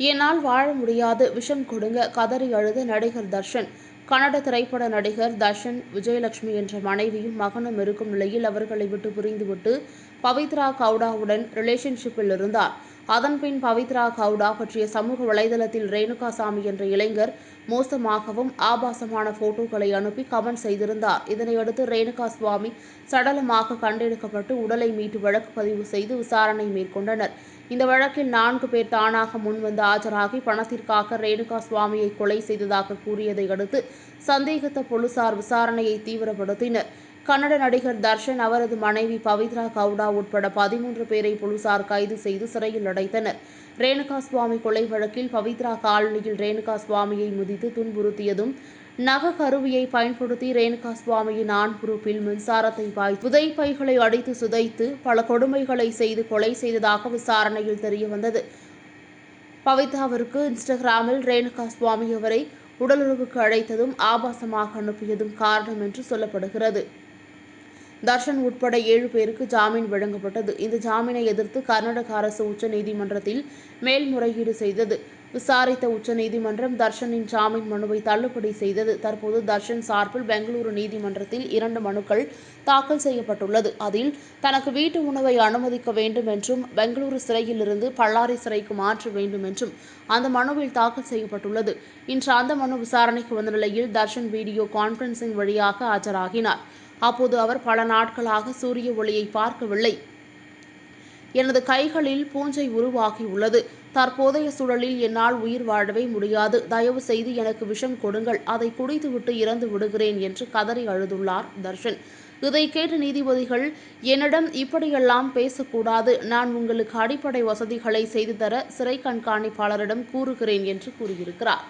என்னால் வாழ முடியாது. விஷம் கொடுங்க. கதறி அழுத நடிகர் தர்ஷன். கன்னட திரைப்பட நடிகர் தர்ஷன் விஜயலட்சுமி என்ற மனைவியும் மகனும் இருக்கும் நிலையில் அவர்களை விட்டு புரிந்துவிட்டு பவித்ரா கவுடாவுடன் ரிலேஷன்ஷிப்பில் இருந்தார். அதன்பின் பவித்ரா கவுடா பற்றிய சமூக வலைதளத்தில் ரேணுகாசாமி என்ற இளைஞர் மோசமாகவும் ஆபாசமான போட்டோக்களை அனுப்பி கமெண்ட் செய்திருந்தார். இதனையடுத்து ரேணுகா சுவாமி சடலமாக கண்டெடுக்கப்பட்டு உடலை மீட்டு வழக்கு பதிவு செய்து விசாரணை மேற்கொண்டனர். இந்த வழக்கில் நான்கு பேர் தானாக முன்வந்து ஆஜராகி பணத்திற்காக ரேணுகா சுவாமியை கொலை செய்ததாக கூறியதை அடுத்து சந்தேகத்த போலீசார் விசாரணையை தீவிரப்படுத்தினர். கன்னட நடிகர் தர்ஷன் அவரது மனைவி பவித்ரா கவுடா உட்பட பதிமூன்று பேரை போலீசார் கைது செய்து சிறையில் அடைத்தனர். ரேணுகா சுவாமி கொலை வழக்கில் பவித்ரா காலனியில் ரேணுகா சுவாமியை முதித்து துன்புறுத்தியதும் நக கருவியை பயன்படுத்தி ரேணுகா சுவாமியின் ஆண்புறுப்பில் மின்சாரத்தை பாய் புதைப்பைகளை அடித்து சுதைத்து பல கொடுமைகளை செய்து கொலை செய்ததாக விசாரணையில் தெரியவந்தது. பவிதாவிற்கு இன்ஸ்டாகிராமில் ரேணுகா சுவாமி அவரை உடலுறவுக்கு அழைத்ததும் ஆபாசமாக அனுப்பியதும் காரணம் என்று சொல்லப்படுகிறது. தர்ஷன் உட்பட ஏழு பேருக்கு ஜாமீன் வழங்கப்பட்டது. இந்த ஜாமீனை எதிர்த்து கர்நாடக அரசு உச்சநீதிமன்றத்தில் மேல்முறையீடு செய்தது. விசாரித்த உச்சநீதிமன்றம் தர்ஷனின் ஜாமீன் மனுவை தள்ளுபடி செய்தது. தற்போது தர்ஷன் சார்பில் பெங்களூரு நீதிமன்றத்தில் இரண்டு மனுக்கள் தாக்கல் செய்யப்பட்டுள்ளது. அதில் தனக்கு வீட்டு உணவை அனுமதிக்க வேண்டும் என்றும் பெங்களூரு சிறையிலிருந்து பல்லாரி சிறைக்கு மாற்ற வேண்டும் என்றும் அந்த மனுவில் தாக்கல் செய்யப்பட்டுள்ளது. இன்று அந்த மனு விசாரணைக்கு வந்த நிலையில் தர்ஷன் வீடியோ கான்பரன்சிங் வழியாக ஆஜராகினார். அப்போது அவர் பல நாட்களாக சூரிய ஒளியை பார்க்கவில்லை. எனது கைகளில் பூஞ்சை உருவாகியுள்ளது தற்போதைய சூழலில் என்னால் உயிர் வாழவே முடியாது. தயவு செய்து எனக்கு விஷம் கொடுங்கள். அதை குடித்துவிட்டு இறந்து விடுகிறேன் என்று கதறி அழுதுள்ளார் தர்ஷன். இதை கேட்ட நீதிபதிகள் என்னிடம் இப்படியெல்லாம் பேசக்கூடாது. நான் உங்களுக்கு அடிப்படை வசதிகளை செய்து தர சிறை கண்காணிப்பாளரிடம் கூறுகிறேன் என்று கூறியிருக்கிறார்.